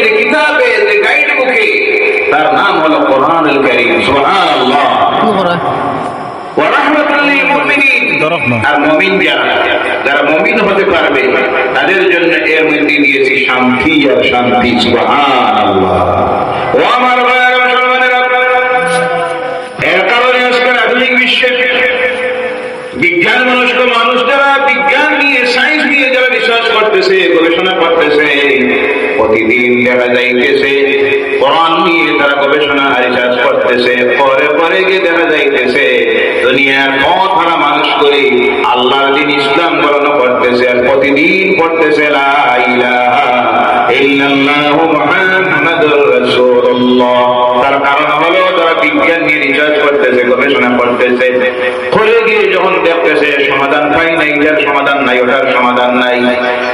যে কিতাবে যে গাইড বুকে তার নাম হলো কোরআন করিম সুবহানাল্লাহ ওয়া রাহমাতুল লিল মুমিনিন আর মুমিন যারা যারা মুমিন হতে পারবে তাদের জন্য এর মধ্যে দিয়েছি শান্তি আর শান্তি। সুবহানাল্লাহ। ও আমার এর কারণে আজকাল আধুনিক বিশ্বে বিজ্ঞান মনস্ক মানুষ যারা বিজ্ঞান নিয়ে সায়েন্স নিয়ে যারা রিসার্চ করতেছে গবেষণা করতেছে প্রতিদিন দেখা যাইতেছে, কোরআন নিয়ে তারা গবেষণা রিসার্চ করতেছে, পরে পরে গিয়ে দেখা যাইতেছে, দুনিয়ার পথ হারা মানুষ করে আল্লাহর দিন ইসলাম গ্রহণ করতেছে আর প্রতিদিন পড়তেছে তার কারণ হলো তারা বিজ্ঞান নিয়ে রিসার্চ করতেছে, গবেষণা করতেছে করে গিয়ে যখন দেখতেছে সমাধান পাই নাই এটার সমাধান নাই, ওটার সমাধান নাই।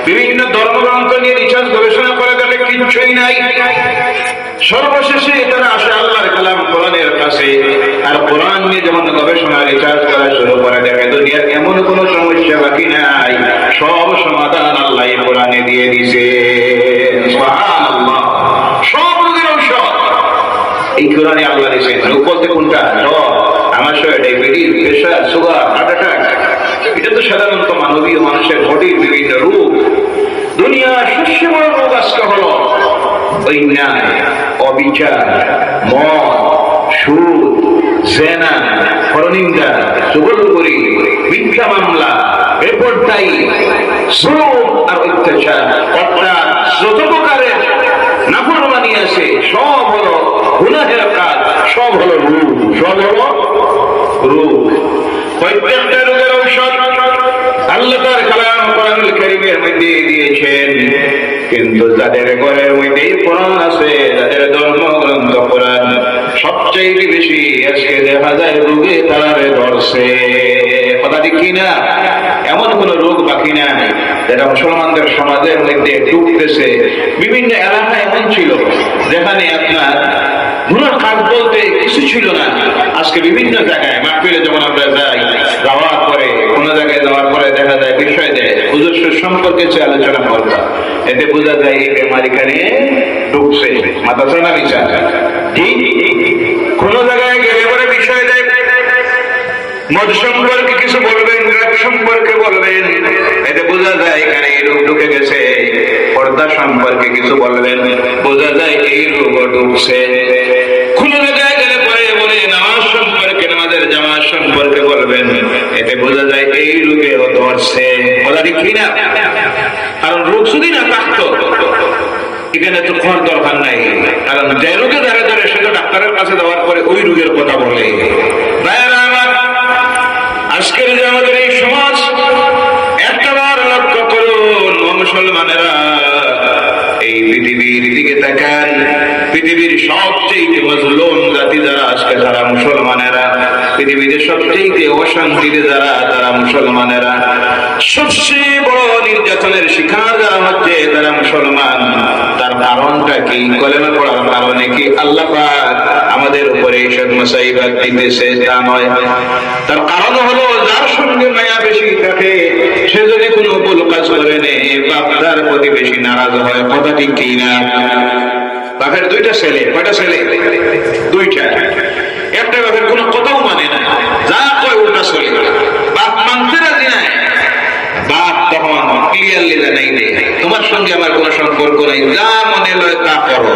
বিভিন্ন ধর্মগ্রন্থ নিয়ে রিসার্চ গবেষণা কিচ্ছুই নাই। সর্বশেষে তারা আসে আল্লাহর কালাম কোরআনের কাছে, আর কোরআন নিয়ে যখন গবেষণা রিসার্চ করা শুরু করে, দেখে দুনিয়ার এমন কোন সমস্যা বাকি নাই। সব সমাধান আল্লাহ কোরআনে দিয়ে দিছে। সব রোগের ঔষধ। এই কোরআনে আল্লাহ দিয়েছেন। বলতে কোনটা? জ্বর সঙ্গে diabetes, pressure, sugar, heart attack. এটা তো সাধারণত মানবীয় মানুষের বডির বিভিন্ন রোগ। দুনিয়া রোগ আজকে হলো অন্যায় অবিচার, মদ, সুদ, জেনা পরনিন্দা চুগলপুরি মিথ্যা মামলা, বেপরদায়ী শ্রম আর অত্যাচার। অর্থাৎ যত প্রকারের নাফরমানি আছে সব হলো গুনাহের কাজ, সব হলো রূপ। সব হলো রূপ। প্রত্যেকটা রোগের আল্লাহ তার কালাম কোরআনুল কারীমের মধ্যে দিয়েছেন। কিন্তু যাদের ঘরের মধ্যে কোরআন আছে, যাদের ধর্মগ্রন্থ কোরআন সবচেয়ে বেশি আজকে দেখা যায় রোগে তারারে ধরছে। কথা ঠিক কিনা? এমন কোন রোগ বাকি নাই যেটা মুসলমানদের সমাজের মধ্যে ঢুকতেছে। বিভিন্ন এলাকা এমন ছিল যেখানে আপনার গুনার কাজ বলতে কিছু ছিল না। আজকে বিভিন্ন জায়গায় মাহফিলে যখন আমরা যাই কোনো জায়গায় যাওয়ার পরে দেখা যায় বিষয় দেয় হুজুর সম্পর্কে সে আলোচনা করবা এতে বোঝা যায় এই বেমার এখানে ঢুকছে। মাথা চানা বিচার। কোন জায়গায় গেলে পরে বিষয় দেয় মদ সম্পর্কে কিছু বলবেন ড্রাগ সম্পর্কে বলবেন। এতে বোঝা যায় এখানে এই রোগ ঢুকে গেছে, পর্দা সম্পর্কে কিছু বলবেন। বোঝা যায় এই রোগ ঢুকছে। যায়, এই না কারণ রোগ না এখানে তো কোন দরকার নাই। কারণ যে রোগে ধরে ধরে ডাক্তারের কাছে দেওয়ার পরে ওই রোগের কথা বলে। আজকের যে আমাদের এই সমাজ একটাবার লক্ষ্য করুন মুসলমানেরা। এই পৃথিবীর দিকে তাকান। পৃথিবীর সবচেয়ে মজলুম জাতি যারা আজকে যারা মুসলমানেরা। পৃথিবীতে সবচেয়ে অশান্তিতে যারা, তারা মুসলমানেরা। সবচেয়ে বড় নির্যাতনের শিকার যারা হচ্ছে, তারা মুসলমান। তার কারণটা কি? কলেমা পড়ার কারণে কি আল্লাহ আমাদের উপরে এইসব মশাইবাদ দিতেছে? তা নয়। তার কারণ হলো, যার সঙ্গে মায়া বেশি থাকে, সে যদি কোনো ভুল কাজ করে নে বাপ তার প্রতি বেশি নারাজ হয়। কথা ঠিক কি না? বাপের দুইটা ছেলে, কয়টা ছেলে? দুইটা। একটা বাপের কোনো কথাও মানে না যা কয় উল্টা চলে বাপ মানতে রাজি নাই বাপ তখন ক্লিয়ারলি জানাই দে তোমার সঙ্গে আমার কোনো সম্পর্ক নাই। যা মনে লয় তা করো।